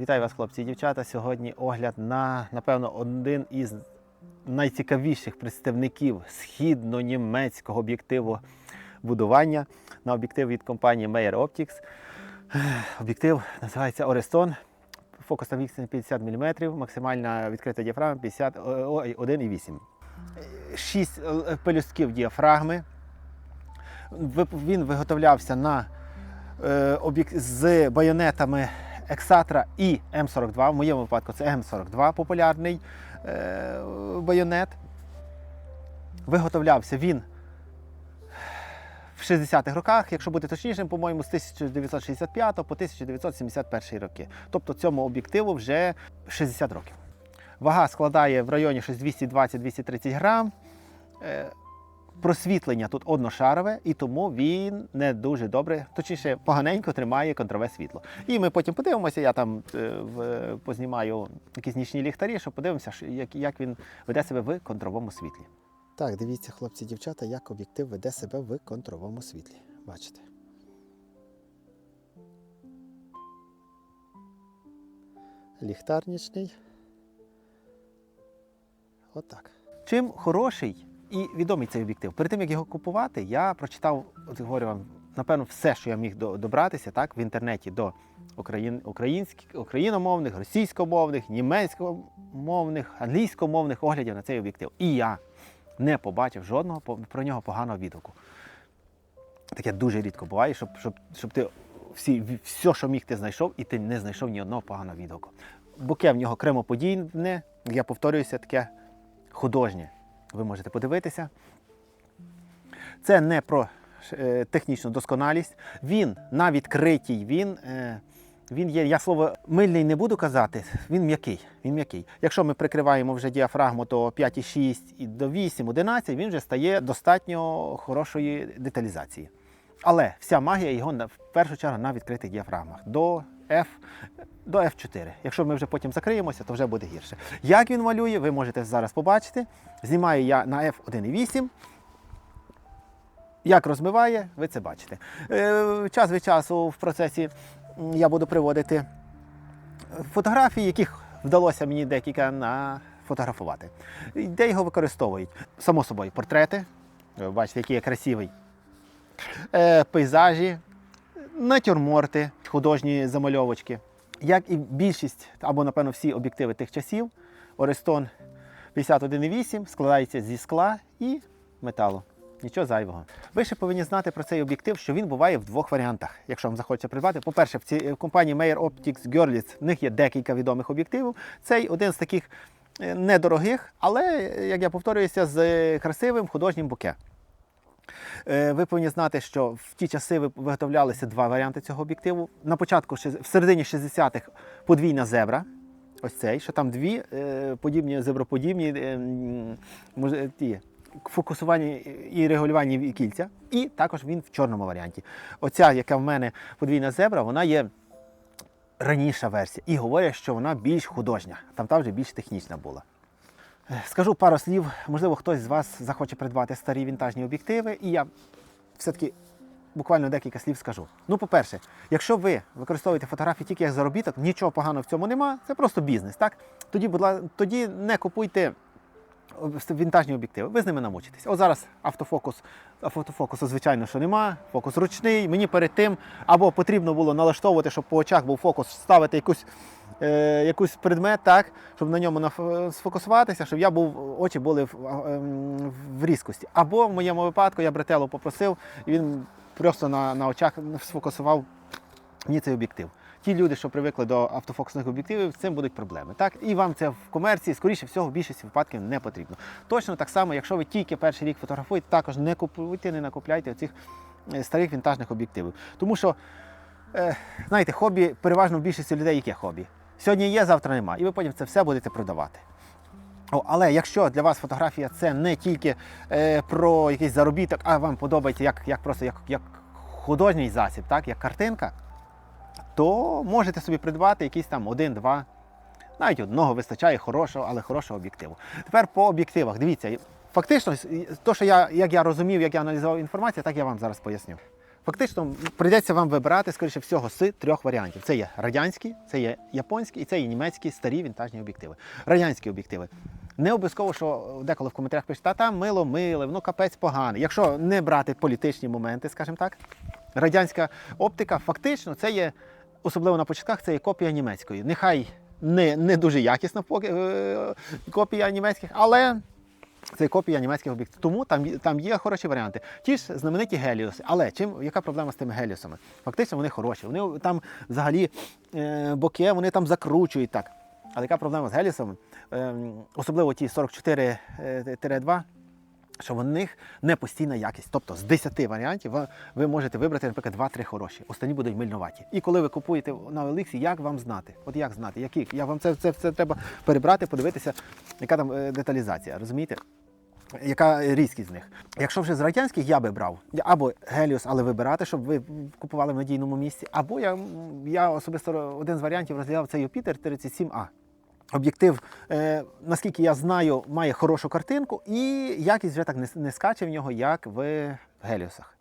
Вітаю вас, хлопці і дівчата. Сьогодні огляд на, напевно, один із найцікавіших представників східно-німецького об'єктиву будування на об'єктив від компанії Meyer Optics. Об'єктив називається Oreston. Фокусна відстань 50 мм, максимальна відкрита діафрагма 50, 1,8. Шість е, пелюстків діафрагми. Він виготовлявся на е, з байонетами Ексатра і М42. В моєму випадку це М42 популярний е, байонет. Виготовлявся він в 60-х роках, якщо бути точнішим, по-моєму, з 1965 по 1971 роки. Тобто цьому об'єктиву вже 60 років. Вага складає в районі 220-230 грам. Просвітлення тут одношарове, і тому він не дуже добре, точніше, поганенько тримає контрове світло. І ми потім подивимося, я там е, в, познімаю якісь нічні ліхтарі, щоб подивимося, як, як він веде себе в контровому світлі. Так, дивіться, хлопці, дівчата, як об'єктив веде себе в контровому світлі. Бачите. Ліхтарнічний. Отак. Чим хороший і відомий цей об'єктив? Перед тим як його купувати, я прочитав, от говорю вам, напевно, все, що я міг добратися так, в інтернеті до україн, українських, україномовних, російськомовних, німецькомовних, англійськомовних оглядів на цей об'єктив. І я не побачив жодного про нього поганого відгуку. Таке дуже рідко буває, щоб, щоб, щоб ти всі, все, що міг, ти знайшов, і ти не знайшов ні одного поганого відгуку. Буке в нього кремоподійне, я повторююся, таке художнє. Ви можете подивитися. Це не про е, технічну досконалість. Він на відкритій, він, е, він є, я слово мильний не буду казати, він м'який. Він м'який. Якщо ми прикриваємо вже діафрагму, то 5,6 і до 8, 11, він вже стає достатньо хорошої деталізації. Але вся магія його в першу чергу на відкритих діафрагмах до F, до F4. Якщо ми вже потім закриємося, то вже буде гірше. Як він малює, ви можете зараз побачити. Знімаю я на F1,8. Як розмиває, ви це бачите. Е, час від часу в процесі я буду приводити фотографії, яких вдалося мені декілька нафотографувати. Де його використовують? Само собою, портрети. Ви бачите, який я красивий. Е, пейзажі, натюрморти, художні замальовочки. Як і більшість, або, напевно, всі об'єктиви тих часів, Орестон 51,8 складається зі скла і металу. Нічого зайвого. Ви ще повинні знати про цей об'єктив, що він буває в двох варіантах, якщо вам захочеться придбати. По-перше, в цій в компанії Meyer Optics Görlitz в них є декілька відомих об'єктивів. Цей один з таких е, недорогих, але, е, як я повторююся, з е, красивим художнім буке. Е, Ви повинні знати, що в ті часи ви- виготовлялися два варіанти цього об'єктиву. На початку, в середині 60-х подвійна зебра. Ось цей, що там дві е, подібні зеброподібні е, ті, фокусування і регулювання кільця. І також він в чорному варіанті. Оця, яка в мене подвійна зебра, вона є раніша версія. І говорять, що вона більш художня. Там та вже більш технічна була. Е, Скажу пару слів, можливо, хтось з вас захоче придбати старі вінтажні об'єктиви, і я все-таки буквально декілька слів скажу. Ну, по-перше, якщо ви використовуєте фотографії тільки як заробіток, нічого поганого в цьому нема, це просто бізнес. Так? Тоді, будь ласка, тоді не купуйте вінтажні об'єктиви, ви з ними намучитесь. От зараз автофокус, автофокусу, звичайно, що нема, фокус ручний. Мені перед тим або потрібно було налаштовувати, щоб по очах був фокус, ставити якусь, е, якусь предмет, так, щоб на ньому сфокусуватися, щоб я був, очі були в, ем, в різкості. Або в моєму випадку я брателло попросив, і він просто на, на очах сфокусував мені цей об'єктив. Ті люди, що привикли до автофокусних об'єктивів, з цим будуть проблеми. Так? І вам це в комерції, скоріше всього, в більшості випадків не потрібно. Точно так само, якщо ви тільки перший рік фотографуєте, також не купуйте, не накупляйте оцих е, старих вінтажних об'єктивів. Тому що, е, знаєте, хобі переважно в більшості людей яке хобі. Сьогодні є, завтра нема. І ви потім це все будете продавати. О, але якщо для вас фотографія це не тільки е, про якийсь заробіток, а вам подобається як, як просто як, як художній засіб, так, як картинка, то можете собі придбати якийсь там один-два, навіть одного вистачає хорошого, але хорошого об'єктиву. Тепер по об'єктивах. Дивіться, фактично, то, що я, як я розумів, як я аналізував інформацію, так я вам зараз поясню. Фактично прийдеться вам вибирати, скоріше всього, з трьох варіантів. Це є радянські, це є японські і це є німецькі старі вінтажні об'єктиви. Радянські об'єктиви. Не обов'язково, що деколи в коментарях пишуть, та там мило миле, воно капець погане. Якщо не брати політичні моменти, скажімо так, радянська оптика фактично це є, особливо на початках, це є копія німецької. Нехай не, не дуже якісна е, копія німецьких, але це копія німецьких об'єктів. Тому там, там є хороші варіанти. Ті ж знамениті геліоси. Але чим, яка проблема з тими геліосами? Фактично вони хороші. Вони там взагалі е, боки, вони там закручують так. Але яка проблема з геліосами? Е, особливо ті 44-2, що в них не постійна якість. Тобто з 10 варіантів ви, можете вибрати, наприклад, 2-3 хороші. Останні будуть мильнуваті. І коли ви купуєте на Еліксі, як вам знати? От як знати, які? Я вам це, це, це треба перебрати, подивитися, яка там е, деталізація, розумієте? Яка різкість з них? Якщо вже з радянських я би брав або Геліос, але вибирати, щоб ви купували в надійному місці, або я, я особисто один з варіантів розглядав це Юпітер 37А. Об'єктив, е, наскільки я знаю, має хорошу картинку, і якість вже так не, не скаче в нього, як в Геліосах.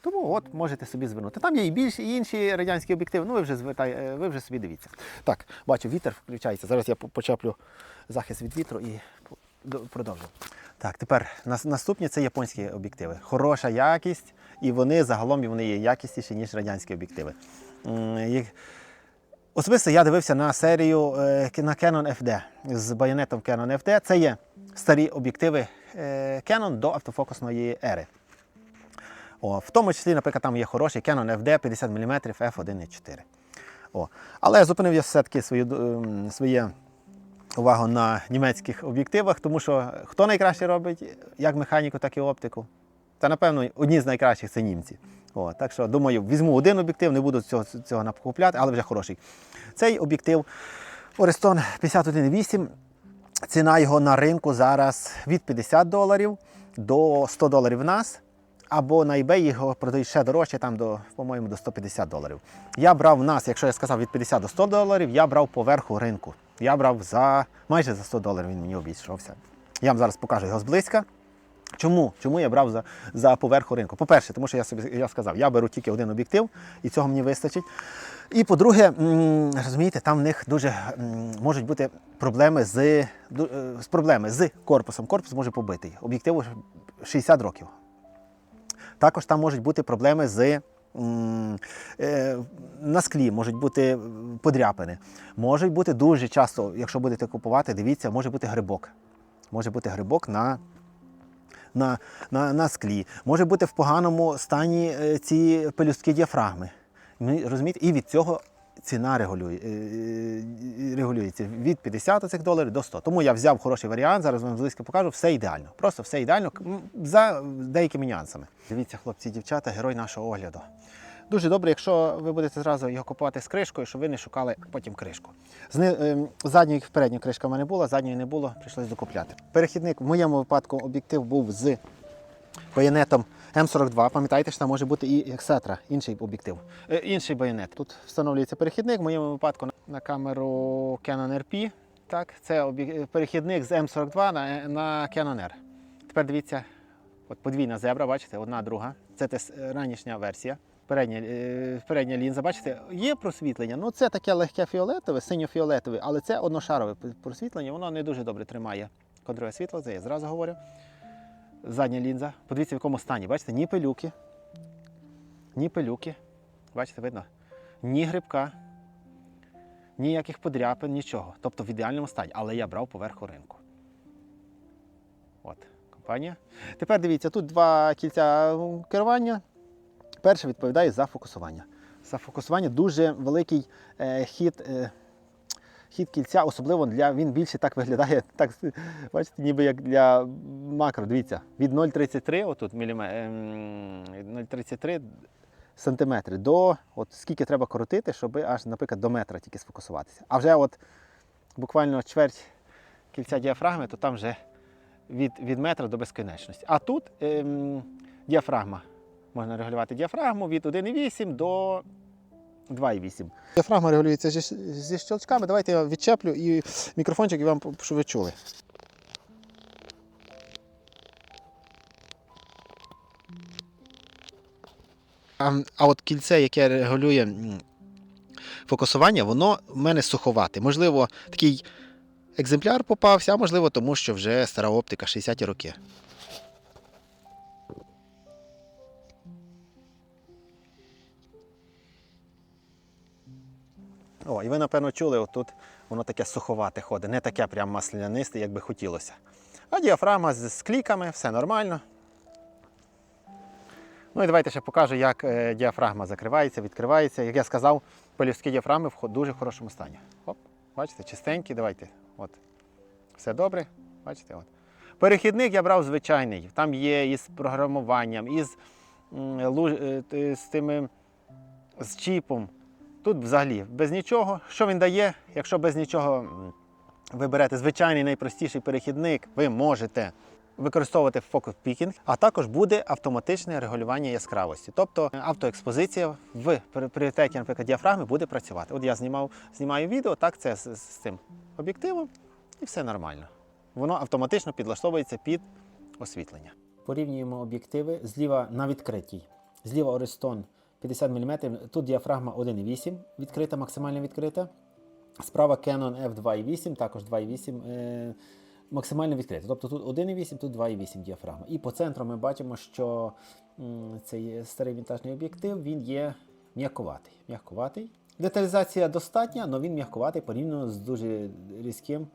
Тому от можете собі звернути. Там є і більші, і інші радянські об'єктиви. Ну ви вже звертай, е, ви вже собі дивіться. Так, бачу, вітер включається. Зараз я по- почеплю захист від вітру і продовжу. Так, тепер наступні це японські об'єктиви. Хороша якість, і вони загалом вони є якісніші, ніж радянські об'єктиви. Особисто я дивився на серію е, на Canon FD з байонетом Canon FD. Це є старі об'єктиви е, Canon до автофокусної ери. О, в тому числі, наприклад, там є хороший Canon FD 50 мм f1.4. О. Але зупинив я все-таки ем, своє увагу на німецьких об'єктивах, тому що хто найкраще робить як механіку, так і оптику. Та, напевно, одні з найкращих це німці. О, так що, думаю, візьму один об'єктив, не буду цього, цього накупляти, але вже хороший. Цей об'єктив Oreston 51.8. Ціна його на ринку зараз від 50 доларів до 100 доларів в нас. Або на eBay його продають ще дорожче, там до, по-моєму, до 150 доларів. Я брав в нас, якщо я сказав від 50 до 100 доларів, я брав поверху ринку. Я брав за майже за 100 доларів він мені обійшовся. Я вам зараз покажу його зблизька. Чому? Чому я брав за, за поверху ринку? По-перше, тому що я собі я сказав, я беру тільки один об'єктив, і цього мені вистачить. І по-друге, розумієте, там в них дуже можуть бути проблеми з, е, з проблеми з корпусом. Корпус може побитий. Об'єктиву 60 років. Також там можуть бути проблеми з. Е, На склі можуть бути подряпини. Можуть бути дуже часто, якщо будете купувати, дивіться, може бути грибок. Може бути грибок на на, на, на склі. Може бути в поганому стані е, ці пелюстки діафрагми. Розумієте? І від цього ціна регулює, е, е, регулюється від 50 цих доларів до 100. Тому я взяв хороший варіант, зараз вам близько покажу, все ідеально. Просто все ідеально за деякими нюансами. Дивіться, хлопці і дівчата, герой нашого огляду. Дуже добре, якщо ви будете зразу його купувати з кришкою, щоб ви не шукали потім кришку. Ем, задньої передня кришка в мене була, задньої не було, прийшлось докупляти. Перехідник в моєму випадку об'єктив був з байонетом М42. Пам'ятаєте, що там може бути і Ексетра, інший об'єктив, е, інший байонет. Тут встановлюється перехідник, в моєму випадку на, камеру Canon RP. Так, це перехідник з М42 на, на Canon R. Тепер дивіться, от подвійна зебра, бачите, одна друга. Це те ранішня версія. Передня, е, передня лінза, бачите, є просвітлення. Ну це таке легке фіолетове, синьо-фіолетове, але це одношарове просвітлення, воно не дуже добре тримає кадрове світло, це я зразу говорю. Задня лінза. Подивіться, в якому стані. Бачите, ні пилюки, ні пилюки. Бачите, видно? Ні грибка, ніяких подряпин, нічого. Тобто в ідеальному стані. Але я брав поверху ринку. От, компанія. Тепер дивіться, тут два кільця керування. Перше відповідає за фокусування. За фокусування дуже великий е, хід. Е, Хід кільця, особливо для він більше так виглядає, так бачите, ніби як для макро. Дивіться, від 0,33 отут міліме, ем, 0,33 сантиметри до от скільки треба коротити, щоб аж, наприклад, до метра тільки сфокусуватися. А вже от буквально чверть кільця діафрагми, то там вже від, від метра до безконечності. А тут ем, діафрагма. Можна регулювати діафрагму від 1,8 до 2,8. Діафрагма регулюється зі, зі щелчками. Давайте я відчеплю і мікрофончик і вам щоб ви чули. А, а от кільце, яке регулює фокусування, воно в мене суховате. Можливо, такий екземпляр попався, а можливо, тому що вже стара оптика 60-ті роки. О, і ви, напевно, чули, отут воно таке суховате ходить, не таке прям маслянисте, як би хотілося. А діафрагма з, кліками, все нормально. Ну і давайте ще покажу, як е, діафрагма закривається, відкривається. Як я сказав, пелюстки діафрагми в дуже хорошому стані. Оп, бачите, чистенькі, давайте. От. Все добре. Бачите? От. Перехідник я брав звичайний. Там є із програмуванням, із е, з тими з чіпом. Тут взагалі без нічого. Що він дає? Якщо без нічого ви берете звичайний найпростіший перехідник, ви можете використовувати фокус пікінг, а також буде автоматичне регулювання яскравості. Тобто автоекспозиція в пріоритеті, наприклад, діафрагми буде працювати. От я знімав, знімаю відео, так це з, з цим об'єктивом, і все нормально. Воно автоматично підлаштовується під освітлення. Порівнюємо об'єктиви зліва на відкритій. Зліва Ористон 50 мм, тут діафрагма 1,8 відкрита, максимально відкрита. Справа Canon F2.8, також 2.8 е, максимально відкрита. Тобто тут 1.8, тут 2.8 діафрагма. І по центру ми бачимо, що цей старий вінтажний об'єктив він є м'якуватий. м'якуватий. Деталізація достатня, але він м'якуватий порівняно з дуже різким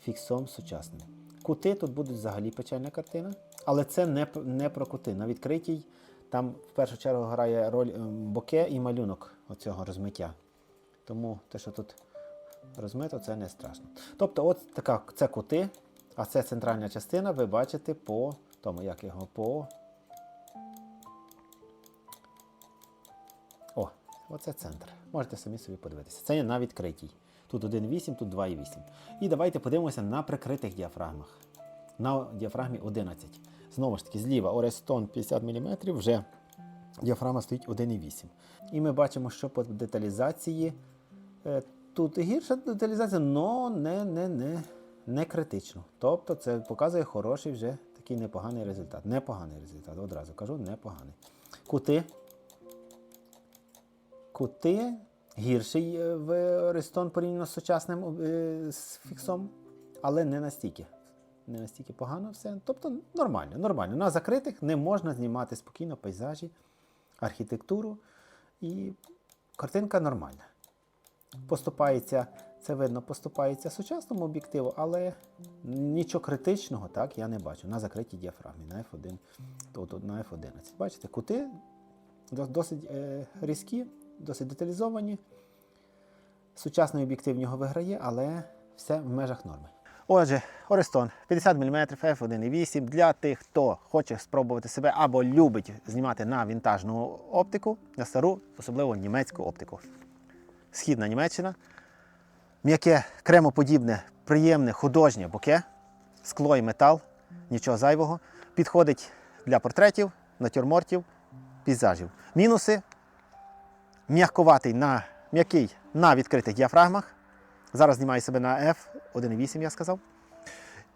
фіксом сучасним. Кути тут будуть взагалі печальна картина, але це не, не про кути. На відкритій там в першу чергу грає роль ем, боке і малюнок оцього розмиття. Тому те, що тут розмито, це не страшно. Тобто, от така це кути, а це центральна частина, ви бачите по тому, як його по. О, оце центр. Можете самі собі подивитися. Це є на відкритій. Тут 1,8, тут 2,8. І давайте подивимося на прикритих діафрагмах. На діафрагмі 11. Знову ж таки, зліва Орестон 50 мм, вже діафрагма стоїть 1,8. І ми бачимо, що по деталізації е, тут гірша деталізація, але не, не, не, не критично. Тобто це показує хороший вже такий непоганий результат. Непоганий результат, одразу кажу, непоганий. Кути. Кути гірший е, в Орестон порівняно з сучасним е, фіксом, але не настільки. Не настільки погано все. Тобто нормально, нормально. На закритих не можна знімати спокійно пейзажі, архітектуру. І картинка нормальна. Поступається, це видно, поступається сучасному об'єктиву, але нічого критичного так я не бачу. На закритій діафрагмі, на F1, тут на F11. Бачите, кути досить е, різкі, досить деталізовані. Сучасний об'єктив в нього виграє, але все в межах норми. Отже, Орестон 50 мм f1.8 для тих, хто хоче спробувати себе або любить знімати на вінтажну оптику, на стару, особливо німецьку оптику. Східна Німеччина. М'яке, кремоподібне, приємне, художнє боке, скло і метал, нічого зайвого. Підходить для портретів, натюрмортів, пейзажів. Мінуси м'якуватий на м'який на відкритих діафрагмах. Зараз знімаю себе на F 1.8, я сказав.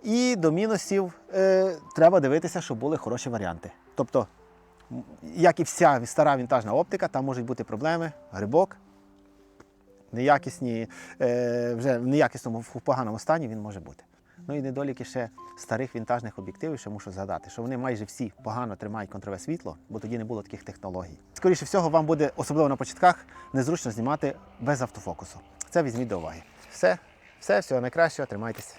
І до мінусів е, треба дивитися, щоб були хороші варіанти. Тобто, як і вся стара вінтажна оптика, там можуть бути проблеми, грибок, неякісні, е, вже в неякісному в поганому стані він може бути. Ну і недоліки ще старих вінтажних об'єктивів, ще мушу згадати, що вони майже всі погано тримають контрове світло, бо тоді не було таких технологій. Скоріше всього, вам буде, особливо на початках, незручно знімати без автофокусу. Це візьміть до уваги. Все, все, всього найкращого, тримайтеся.